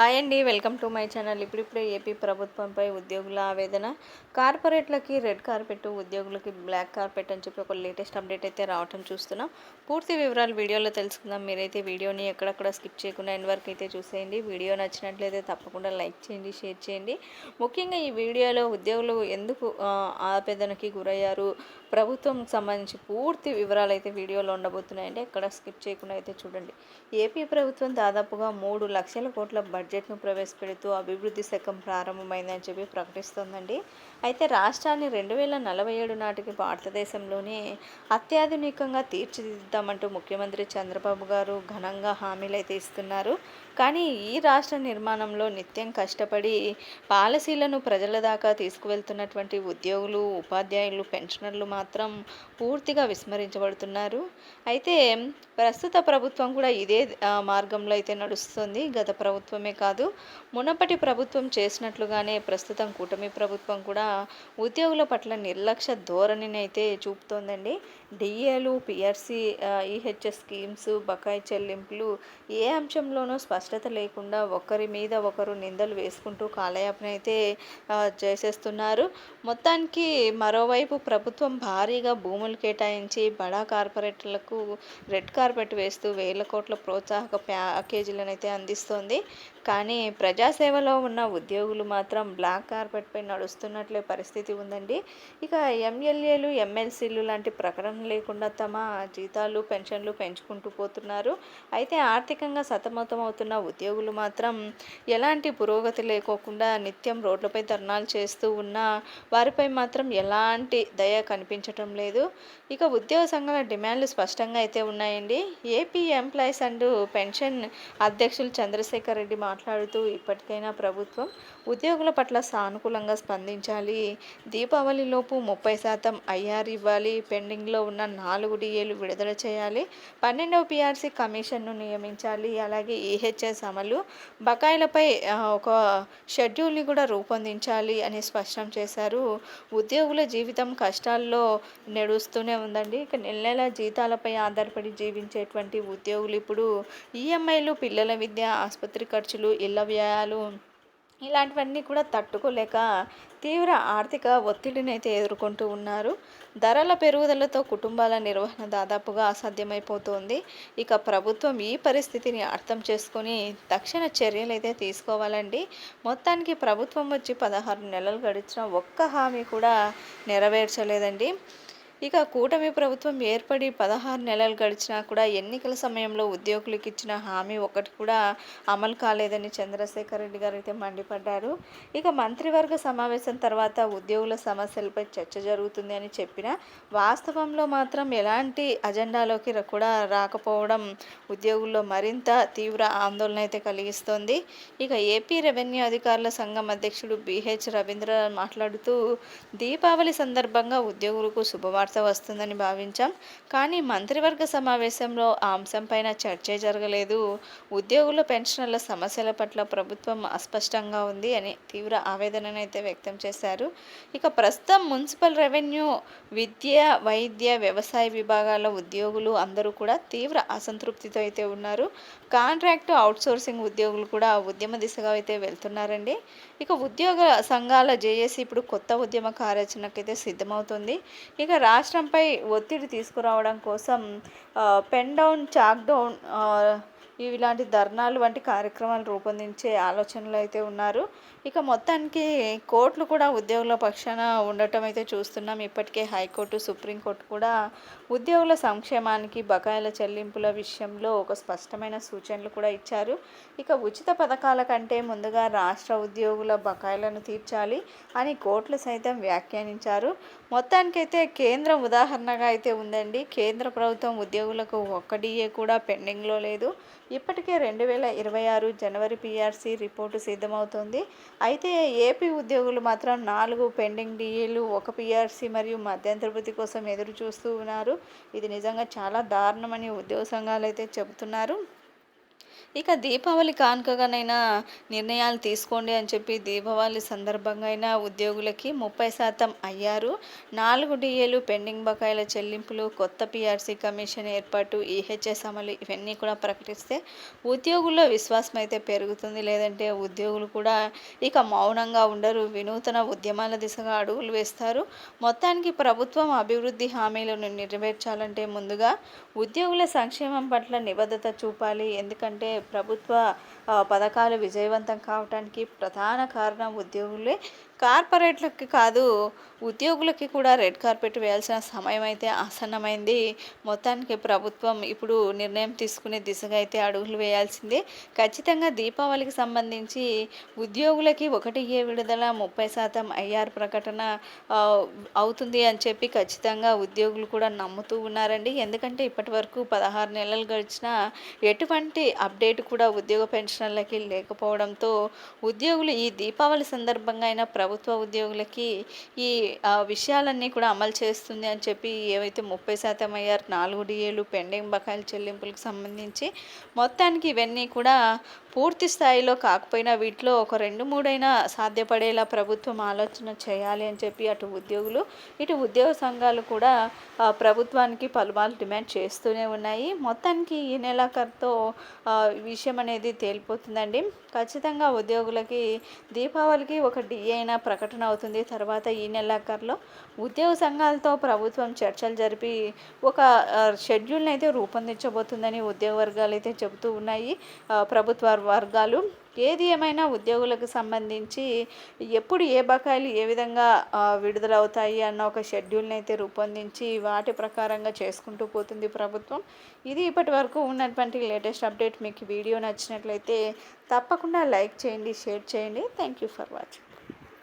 Hi అండి welcome to my channel. ఇప్పుడిప్పుడే AP ప్రభుత్వంపై ఉద్యోగుల ఆవేదన. కార్పొరేట్లకి రెడ్ కార్పెట్ ఉద్యోగులకి బ్లాక్ కార్పెట్ అని చెప్పి ఒక లేటెస్ట్ అప్డేట్ అయితే రావటం చూస్తున్నాం. పూర్తి వివరాలు వీడియోలో తెలుసుకుందాం. మీరైతే వీడియోని ఎక్కడక్కడ స్కిప్ చేయకుండా ఎండ్ వరకు అయితే చూసేయండి. వీడియో నచ్చినట్లయితే తప్పకుండా లైక్ చేయండి షేర్ చేయండి. ముఖ్యంగా ఈ వీడియోలో ఉద్యోగులు ఎందుకు ఆవేదనకి గురయ్యారు? ప్రభుత్వం సంబంధించి పూర్తి వివరాలు అయితే వీడియోలో ఉండబోతున్నాయండి. ఎక్కడ స్కిప్ చేయకుండా అయితే చూడండి. ఏపీ ప్రభుత్వం దాదాపుగా మూడు లక్షల కోట్ల బడ్జెట్ను ప్రవేశపెడుతూ అభివృద్ధి శకం ప్రారంభమైందని చెప్పి ప్రకటిస్తోందండి. అయితే రాష్ట్రాన్ని రెండు వేల నలభై ఏడు నాటికి భారతదేశంలోనే అత్యాధునికంగా తీర్చిదిద్దామంటూ ముఖ్యమంత్రి చంద్రబాబు గారు ఘనంగా హామీలు అయితే ఇస్తున్నారు. కానీ ఈ రాష్ట్ర నిర్మాణంలో నిత్యం కష్టపడి పాలసీలను ప్రజల దాకా తీసుకువెళ్తున్నటువంటి ఉద్యోగులు ఉపాధ్యాయులు పెన్షనర్లు మాత్రం పూర్తిగా విస్మరించబడుతున్నారు. అయితే ప్రస్తుత ప్రభుత్వం కూడా ఇదే మార్గంలో అయితే నడుస్తుంది. గత ప్రభుత్వమే కాదు మునపటి ప్రభుత్వం చేసినట్లుగానే ప్రస్తుతం కూటమి ప్రభుత్వం కూడా ఉద్యోగుల పట్ల నిర్లక్ష్య ధోరణిని అయితే చూపుతోందండి. డిఏలు పిఆర్సి ఈహెచ్ఎస్ స్కీమ్స్ బకాయి చెల్లింపులు ఏ అంశంలోనూ స్పష్టత లేకుండా ఒకరి మీద ఒకరు నిందలు వేసుకుంటూ కాలయాపన అయితే చేసేస్తున్నారు. మొత్తానికి మరోవైపు ప్రభుత్వం భారీగా భూములు కేటాయించి బడా కార్పొరేటర్లకు రెడ్ కార్పెట్ వేస్తూ వేల కోట్ల ప్రోత్సాహక ప్యాకేజీలను అయితే అందిస్తోంది. కానీ ప్రజాసేవలో ఉన్న ఉద్యోగులు మాత్రం బ్లాక్ కార్పెట్పై నడుస్తున్నట్లే పరిస్థితి ఉందండి. ఇక ఎమ్మెల్యేలు ఎమ్మెల్సీలు లాంటి ప్రకటన లేకుండా తమ జీతాలు పెన్షన్లు పెంచుకుంటూ పోతున్నారు. అయితే ఆర్థికంగా సతమతం అవుతున్న ఉద్యోగులు మాత్రం ఎలాంటి పురోగతి లేకోకుండా నిత్యం రోడ్లపై ధర్నాలు చేస్తూ ఉన్న వారిపై మాత్రం ఎలాంటి దయ కనిపించటం లేదు. ఇక ఉద్యోగ సంఘాల డిమాండ్లు స్పష్టంగా అయితే ఉన్నాయండి. ఏపీ ఎంప్లాయీస్ అండ్ పెన్షన్ అధ్యక్షులు చంద్రశేఖర్ రెడ్డి మాట్లాడుతూ ఇప్పటికైనా ప్రభుత్వం ఉద్యోగుల పట్ల సానుకూలంగా స్పందించాలి. దీపావళిలోపు ముప్పై శాతం ఐఆర్ ఇవ్వాలి. పెండింగ్లో ఉన్న నాలుగు డిఏలు విడుదల చేయాలి. పన్నెండవ పిఆర్సీ కమిషన్ను నియమించాలి. అలాగే ఈహెచ్ఎస్ అమలు బకాయిలపై ఒక షెడ్యూల్ని కూడా రూపొందించాలి అని స్పష్టం చేశారు. ఉద్యోగుల జీవితం కష్టాల్లో నడుస్తూనే ఉందండి. ఇక నెల నెల జీతాలపై ఆధారపడి జీవించేటువంటి ఉద్యోగులు ఇప్పుడు ఈఎంఐలు పిల్లల విద్య ఆసుపత్రి ఖర్చులు ఇళ్ళ వ్యయాలు ఇలాంటివన్నీ కూడా తట్టుకోలేక తీవ్ర ఆర్థిక ఒత్తిడిని అయితే ఎదుర్కొంటూ ఉన్నారు. ధరల పెరుగుదలతో కుటుంబాల నిర్వహణ దాదాపుగా అసాధ్యమైపోతుంది. ఇక ప్రభుత్వం ఈ పరిస్థితిని అర్థం చేసుకొని తక్షణ చర్యలు అయితే తీసుకోవాలండి. మొత్తానికి ప్రభుత్వం వచ్చి పదహారు నెలలు గడిచిన ఒక్క హామీ కూడా నెరవేర్చలేదండి. ఇక కూటమి ప్రభుత్వం ఏర్పడి పదహారు నెలలు గడిచినా కూడా ఎన్నికల సమయంలో ఉద్యోగులకు ఇచ్చిన హామీ ఒకటి కూడా అమలు కాలేదని చంద్రశేఖర్ రెడ్డి గారు అయితే మండిపడ్డారు. ఇక మంత్రివర్గ సమావేశం తర్వాత ఉద్యోగుల సమస్యలపై చర్చ జరుగుతుంది అని చెప్పిన వాస్తవంలో మాత్రం ఎలాంటి అజెండాలోకి కూడా రాకపోవడం ఉద్యోగుల్లో మరింత తీవ్ర ఆందోళన అయితే కలిగిస్తోంది. ఇక ఏపీ రెవెన్యూ అధికారుల సంఘం అధ్యక్షుడు బిహెచ్ రవీంద్ర మాట్లాడుతూ దీపావళి సందర్భంగా ఉద్యోగులకు శుభవార్త వస్తుందని భావించాం. కానీ మంత్రివర్గ సమావేశంలో ఆ అంశంపైన చర్చే జరగలేదు. ఉద్యోగుల పెన్షన్ల సమస్యల పట్ల ప్రభుత్వం అస్పష్టంగా ఉంది అని తీవ్ర ఆవేదననైతే వ్యక్తం చేశారు. ఇక ప్రస్తుతం మున్సిపల్ రెవెన్యూ విద్య వైద్య వ్యవసాయ విభాగాల ఉద్యోగులు అందరూ కూడా తీవ్ర అసంతృప్తితో అయితే ఉన్నారు. కాంట్రాక్టు అవుట్సోర్సింగ్ ఉద్యోగులు కూడా ఉద్యమ దిశగా అయితే వెళ్తున్నారండి. ఇక ఉద్యోగ సంఘాల జేఏసీ ఇప్పుడు కొత్త ఉద్యమ కార్యాచరణకైతే సిద్ధమవుతుంది. ఇక రాష్ట్రంపై ఒత్తిడి తీసుకురావడం కోసం పెన్ డౌన్ చాక్ డౌన్ ఇలాంటి ధర్నాలు వంటి కార్యక్రమాలు రూపొందించే ఆలోచనలు అయితే ఉన్నారు. ఇక మొత్తానికి కోర్టులు కూడా ఉద్యోగుల పక్షాన ఉండటం అయితే చూస్తున్నాం. ఇప్పటికే హైకోర్టు సుప్రీంకోర్టు కూడా ఉద్యోగుల సంక్షేమానికి బకాయిల చెల్లింపుల విషయంలో ఒక స్పష్టమైన సూచనలు కూడా ఇచ్చారు. ఇక ఉచిత పథకాల కంటే ముందుగా రాష్ట్ర ఉద్యోగుల బకాయిలను తీర్చాలి అని కోర్టులు సైతం వ్యాఖ్యానించారు. మొత్తానికైతే కేంద్రం ఉదాహరణగా అయితే ఉందండి. కేంద్ర ప్రభుత్వం ఉద్యోగులకు ఒక్క డిఏ కూడా పెండింగ్లో లేదు. ఇప్పటికే రెండు వేల ఇరవై ఆరు జనవరి పిఆర్సీ రిపోర్టు సిద్ధమవుతోంది. అయితే ఏపీ ఉద్యోగులు మాత్రం నాలుగు పెండింగ్ డిఏలు ఒక పిఆర్సీ మరియు మధ్యంతర కోసం ఎదురు చూస్తూ ఉన్నారు ఇది నిజంగా చాలా దారుణమని ఉద్యోగ సంఘాలు అయితే చెబుతున్నారు. ఇక దీపావళి కానుకగానైనా నిర్ణయాలు తీసుకోండి అని చెప్పి దీపావళి సందర్భంగా అయినా ఉద్యోగులకి ముప్పై శాతం అయ్యారు. నాలుగు డిఏలు పెండింగ్ బకాయిల చెల్లింపులు కొత్త పిఆర్సీ కమిషన్ ఏర్పాటు ఈహెచ్ఎస్ అమలు ఇవన్నీ కూడా ప్రకటిస్తే ఉద్యోగుల్లో విశ్వాసం అయితే పెరుగుతుంది. లేదంటే ఉద్యోగులు కూడా ఇక మౌనంగా ఉండరు. వినూతన ఉద్యమాల దిశగా అడుగులు వేస్తారు. మొత్తానికి ప్రభుత్వం అభివృద్ధి హామీలను నెరవేర్చాలంటే ముందుగా ఉద్యోగుల సంక్షేమం పట్ల నిబద్ధత చూపాలి. ఎందుకంటే ప్రభుత్వ పథకాలు విజయవంతం కావడానికి ప్రధాన కారణం ఉద్యోగులే. కార్పొరేట్లకి కాదు ఉద్యోగులకి కూడా రెడ్ కార్పెట్ వేయాల్సిన సమయం అయితే ఆసన్నమైంది. మొత్తానికి ప్రభుత్వం ఇప్పుడు నిర్ణయం తీసుకునే దిశగా అయితే అడుగులు వేయాల్సిందే. ఖచ్చితంగా దీపావళికి సంబంధించి ఉద్యోగులకి ఒకటి ఏ విడుదల ముప్పై శాతం ఐఆర్ ప్రకటన అవుతుంది అని చెప్పి ఖచ్చితంగా ఉద్యోగులు కూడా నమ్ముతూ ఉన్నారండి. ఎందుకంటే ఇప్పటి వరకు పదహారు నెలలు గడిచిన ఎటువంటి అప్డేట్ కూడా ఉద్యోగ పెన్షన్ పెన్షన్లకి లేకపోవడంతో ఉద్యోగులు ఈ దీపావళి సందర్భంగా అయినా ప్రభుత్వ ఉద్యోగులకి ఈ విషయాలన్నీ కూడా అమలు చేస్తుంది అని చెప్పి ఏవైతే ముప్పై శాతం అయ్యారు నాలుగు డిఏలు పెండింగ్ బకాయిల చెల్లింపులకు సంబంధించి మొత్తానికి ఇవన్నీ కూడా పూర్తి స్థాయిలో కాకపోయినా వీటిలో ఒక రెండు మూడైనా సాధ్యపడేలా ప్రభుత్వం ఆలోచన చేయాలి అని చెప్పి అటు ఉద్యోగులు ఇటు ఉద్యోగ సంఘాలు కూడా ప్రభుత్వానికి పలుమార్లు డిమాండ్ చేస్తూనే ఉన్నాయి. మొత్తానికి ఈ నెలాఖరుతో విషయం అనేది తేలిపోతుందండి ఖచ్చితంగా ఉద్యోగులకి దీపావళికి ఒక డిఐన అయినా ప్రకటన అవుతుంది. తర్వాత ఈ నెలాఖరులో ఉద్యోగ సంఘాలతో ప్రభుత్వం చర్చలు జరిపి ఒక షెడ్యూల్ని అయితే రూపొందించబోతుందని ఉద్యోగ వర్గాలు అయితే చెబుతూ ఉన్నాయి. ప్రభుత్వ వర్గాలు ఏది ఏమైనా ఉద్యోగులకు సంబంధించి ఎప్పుడు ఏ బకాయిలు ఏ విధంగా విడుదలవుతాయి అన్న ఒక షెడ్యూల్ని అయితే రూపొందించి వాటి ప్రకారంగా చేసుకుంటూ పోతుంది ప్రభుత్వం. ఇది ఇప్పటి వరకు ఉన్నటువంటి లేటెస్ట్ అప్డేట్. మీకు వీడియో నచ్చినట్లయితే తప్పకుండా లైక్ చేయండి షేర్ చేయండి. Thank you for watching.